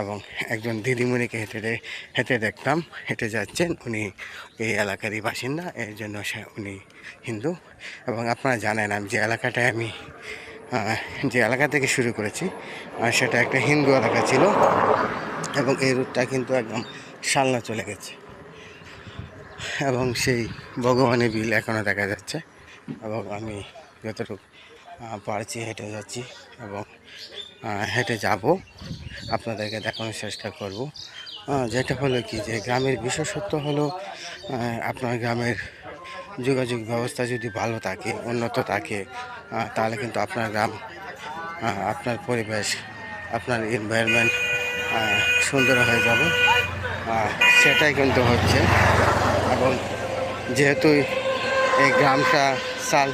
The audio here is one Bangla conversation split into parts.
এবং একজন দিদিমণিকে হেঁটে হেঁটে দেখতাম, হেঁটে যাচ্ছেন। উনি এই এলাকারই বাসিন্দা, এর জন্য সে উনি হিন্দু। এবং আপনারা জানেন আমি যে এলাকাটায় আমি যে এলাকা থেকে শুরু করেছি সেটা একটা হিন্দু এলাকা ছিল। এবং এই রুটটা কিন্তু একদম সালনা চলে গেছে। এবং সেই ভগবানের বিল এখনও দেখা যাচ্ছে। এবং আমি যতটুকু পারছি হেঁটে যাচ্ছি। এবং হেঁটে যাব। আপনাদেরকে দেখানোর চেষ্টা করব। যেটা হলো কি যে গ্রামের বিশেষত্ব হলো আপনার গ্রামের যোগাযোগ ব্যবস্থা যদি ভালো থাকে, উন্নত থাকে তাহলে কিন্তু আপনার গ্রাম আপনার পরিবেশ, আপনার এনভায়রনমেন্ট সুন্দর হয়ে যাবে। সেটাই কিন্তু হচ্ছে। এবং যেহেতু এই গ্রামটা সাল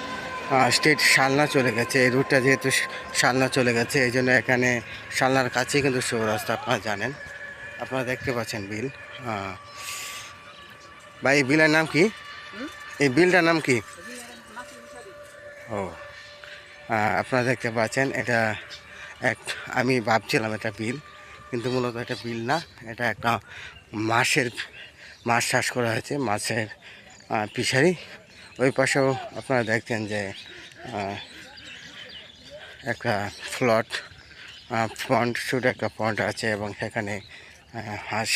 স্টেট শালনা চলে গেছে। এই রুটটা যেহেতু শালনা চলে গেছে এই জন্য এখানে শালনার কাছেই কিন্তু সৌরাস্তা আপনারা জানেন। আপনারা দেখতে পাচ্ছেন বিল। ভাই এই বিলের নাম কি? এই বিলটার নাম কি? ও আপনারা দেখতে পাচ্ছেন এটা এক আমি ভাবছিলাম এটা বিল কিন্তু মূলত এটা বিল না এটা একটা মাছের মাছ চাষ করা হয়েছে মাছের পিসারি ওই পাশেও আপনারা দেখছেন যে একটা ফ্লট ফন্ট শুট একটা ফন্ট আছে এবং সেখানে হাঁস,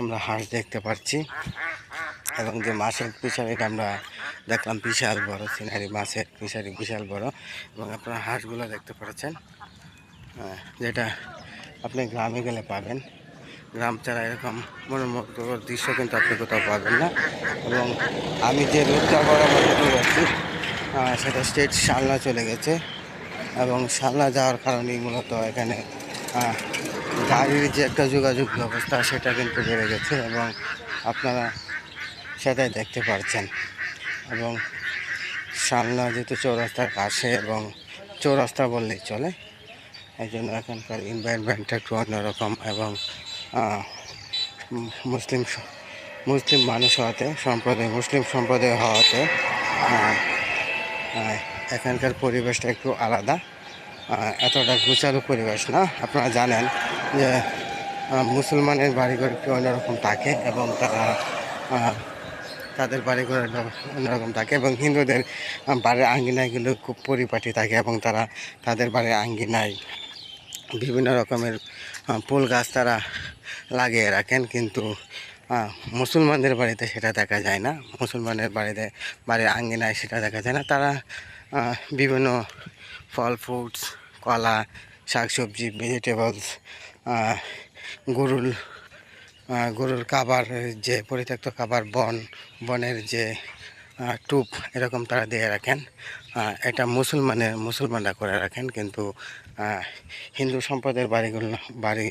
আমরা হাঁস দেখতে পাচ্ছি এবং যে মাছের পিসারিটা আমরা দেখলাম বিশাল বড় সিনারি, মাছের পিসারি বিশাল বড় এবং আপনারা হাঁসগুলো দেখতে পাচ্ছেন যেটা আপনি গ্রামে গেলে পাবেন। গ্রাম ছাড়া এরকম মনোমুগ্ধকর দৃশ্য কিন্তু আপনি কোথাও পাবেন না। এবং আমি যে রোডটা বরাবর হেঁটে যাচ্ছি সেটা স্টেট শালনা চলে গেছে। এবং শালনা যাওয়ার কারণেই মূলত এখানে গাড়ির যে একটা যোগাযোগ ব্যবস্থা, সেটা কিন্তু বেড়ে গেছে এবং আপনারা সেটাই দেখতে পাচ্ছেন এবং সামনা যেহেতু চৌরাস্তার কাছে এবং চৌরাস্তা বললেই চলে, এই জন্য এখানকার এনভায়রনমেন্টটা একটু অন্যরকম এবং মুসলিম মুসলিম মানুষ হওয়াতে, সম্প্রদায়, মুসলিম সম্প্রদায় হওয়াতে এখানকার পরিবেশটা একটু আলাদা। এতটা গুছালো পরিবেশ না। আপনারা জানেন যে মুসলমানের বাড়িঘর একটু অন্যরকম থাকে এবং তারা তাদের বাড়িঘর অন্যরকম থাকে এবং হিন্দুদের বাড়ির আঙ্গিনাগুলো খুব পরিপাটি থাকে এবং তারা, তাদের বাড়ির আঙ্গিনায় বিভিন্ন রকমের ফুল গাছ তারা লাগিয়ে রাখেন, কিন্তু মুসলমানদের বাড়িতে সেটা দেখা যায় না। মুসলমানের বাড়িতে, বাড়ির আঙ্গিনায় সেটা দেখা যায় না। তারা বিভিন্ন ফল ফ্রুটস কলা, শাকসবজি ভেজিটেবলস গরুর গরুর খাবার, যে পরিত্যক্ত খাবার, বন, বনের যে টুপ এরকম তারা দিয়ে রাখেন। এটা মুসলমানের, মুসলমানরা করে রাখেন, কিন্তু হিন্দু সম্প্রদায়ের বাড়িগুলো, বাড়ি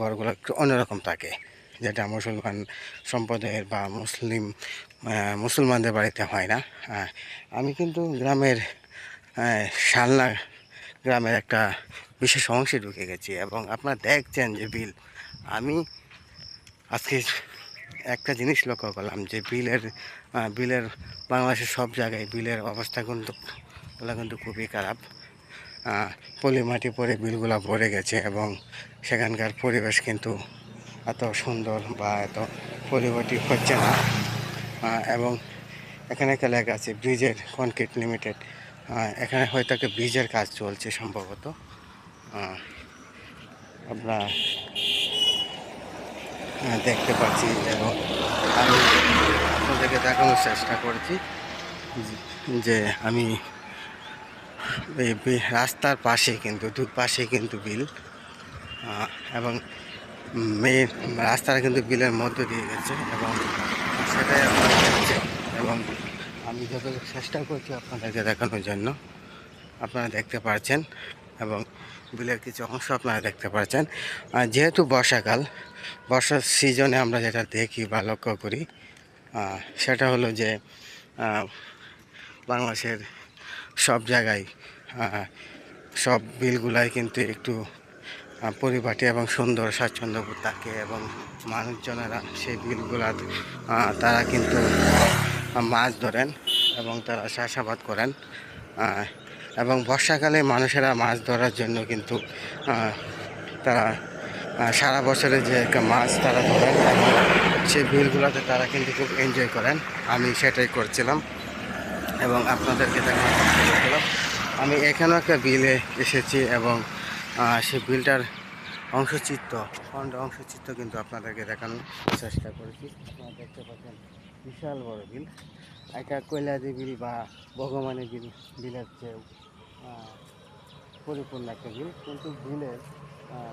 ঘরগুলো একটু অন্যরকম থাকে, যেটা মুসলমান সম্প্রদায়ের বা মুসলিম মুসলমানদের বাড়িতে হয় না। আমি কিন্তু গ্রামের শালনা গ্রামের একটা বিশেষ অংশে ঢুকে গেছি, এবং আপনারা দেখছেন যে বিল, আমি আজকে একটা জিনিস লক্ষ্য করলাম যে বিলের বিলের বাংলাদেশের সব জায়গায় বিলের অবস্থা কিন্তু কিন্তু খুবই খারাপ। পলি মাটি পরে বিলগুলো ভরে গেছে এবং সেখানকার পরিবেশ কিন্তু এত সুন্দর বা এত পরিপাটি হচ্ছে না। এবং এখানে একটা লেখা আছে ব্রিজের কনক্রিট লিমিটেড। এখানে হয়তো একটা ব্রিজের কাজ চলছে সম্ভবত। আহ, দেখতে পাচ্ছি এবং আমি আপনাদেরকে দেখানোর চেষ্টা করছি যে- আমি রাস্তার পাশে কিন্তু দুই পাশে কিন্তু বিল এবং মেন রাস্তাটা কিন্তু বিলের মধ্য দিয়ে গেছে, এবং সেটাই আপনারা এবং আমি যতটুকু চেষ্টা করছি আপনাদেরকে দেখানোর জন্য, আপনারা দেখতে পাচ্ছেন এবং বিলের কিছু অংশ আপনারা দেখতে পাচ্ছেন। যেহেতু বর্ষাকাল, বর্ষার সিজনে আমরা যেটা দেখি বা লক্ষ্য করি সেটা হলো যে বাংলাদেশের সব জায়গায় সব বিলগুলাই কিন্তু একটু পরিপাটি এবং সুন্দর স্বাচ্ছন্দ্যবোধ থাকে এবং মানুষজনেরা সেই বিলগুলার তারা কিন্তু মাছ ধরেন এবং তারা চাষাবাদ করেন। এবং বর্ষাকালে মানুষেরা মাছ ধরার জন্য কিন্তু তারা সারা বছরে যে মাছ তারা ধরেন, এবং সেই বিলগুলোতে তারা কিন্তু খুব এনজয় করেন। আমি সেটাই করছিলাম এবং আপনাদেরকে করছিলাম। আমি এখানেও একটা বিলে এসেছি এবং সেই বিলটার অংশচিত্র খণ্ড অংশচিত্র কিন্তু আপনাদেরকে দেখানোর চেষ্টা করেছি। আপনারা দেখতে পাচ্ছেন, বিশাল বড় বিল। একটা বিল বা ভগবানের বিল বিলের আহ, পরিপূর্ণ একটা বিল কিন্তু বিলের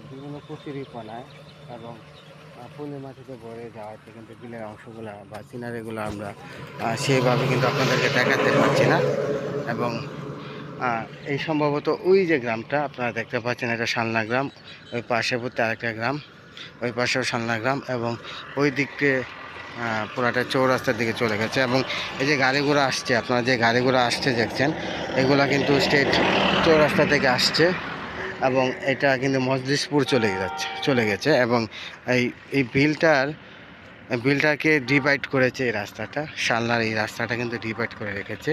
বিভিন্ন কচুরিপনায় এবং পলি মাটিতে ভরে যাওয়াতে কিন্তু বিলের অংশগুলো বা সিনারিগুলো আমরা আহ, সেইভাবে কিন্তু আপনাদেরকে দেখাতে পারছি না। এবং এই সম্ভবত ওই যে গ্রামটা আপনারা দেখতে পাচ্ছেন এটা সালনা গ্রাম। ওই পাশে পার্শ্ববর্তী আরেকটা গ্রাম ওই পাশেও সালনা গ্রাম এবং ওই দিকে পুরাটা চৌরাস্তার দিকে চলে গেছে এবং এই যে গাড়িগুলো আসছে, আপনারা যে গাড়িগুলো আসছে দেখছেন, এগুলা কিন্তু স্টেট চৌরাস্তা থেকে আসছে এবং এটা কিন্তু মজলিসপুর চলে যাচ্ছে, চলে গেছে এবং এই এই বিলটার বিলটাকে ডিভাইড করেছে এই রাস্তাটা, শালনার এই রাস্তাটা কিন্তু ডিভাইড করে রেখেছে।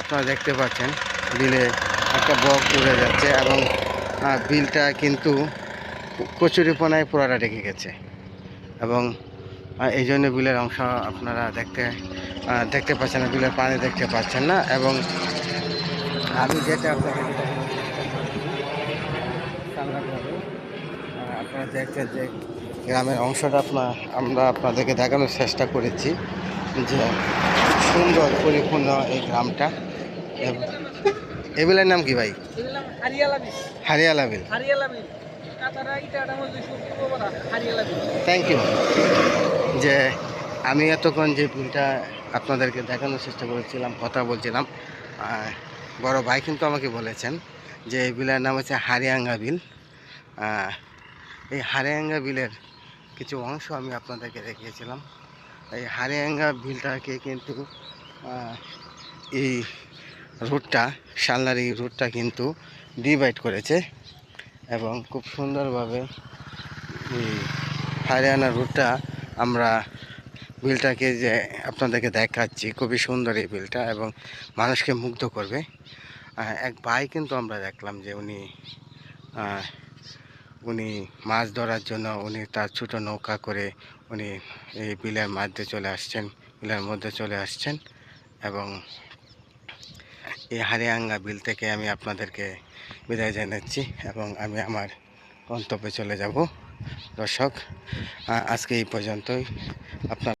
আপনারা দেখতে পাচ্ছেন, বিলে একটা বক উড়ে যাচ্ছে এবং বিলটা কিন্তু কচুরিপনায় পুরাটা রেখে গেছে এবং এই জন্য বিলের অংশ আপনারা দেখতে দেখতে পাচ্ছেন না বিলের পানি দেখতে পাচ্ছেন না এবং আমি যেটা আপনাকে আপনারা দেখছেন যে গ্রামের অংশটা আপনার আমরা আপনাদেরকে দেখানোর চেষ্টা করেছি যে সুন্দর পরিপূর্ণ এই গ্রামটা। এবং- এই বিলের নাম কি ভাই? হারিয়ালা বিল। থ্যাংক ইউ যে আমি এতক্ষণ যে বিলটা আপনাদেরকে দেখানোর চেষ্টা করেছিলাম, কথা বলছিলাম বড় ভাই কিন্তু আমাকে বলেছেন যে এই বিলের নাম হচ্ছে হারিয়াঙ্গা বিল। এই হারিয়াঙ্গা বিলের কিছু অংশ আমি আপনাদেরকে দেখিয়েছিলাম। এই হারিয়াঙ্গা বিলটাকে কিন্তু এই রুটটা, সালনার এই রুটটা কিন্তু ডিভাইড করেছে এবং খুব সুন্দরভাবে এই হরিয়ানা রুটটা আমরা বিলটাকে যে আপনাদেরকে দেখাচ্ছি, খুবই সুন্দর এই বিলটা এবং মানুষকে মুগ্ধ করবে। এক ভাই কিন্তু আমরা দেখলাম যে উনি উনি মাছ ধরার জন্য উনি তার ছোটো নৌকা করে উনি এই বিলের মধ্যে চলে আসছেন, বিলের মধ্যে চলে আসছেন এবং এই হারিয়াঙ্গা বিল থেকে আমি আপনাদেরকে বিদায় জানাচ্ছি এবং আমি আমার গন্তব্যে চলে যাব। দর্শক আজকে এই পর্যন্তই। আপনার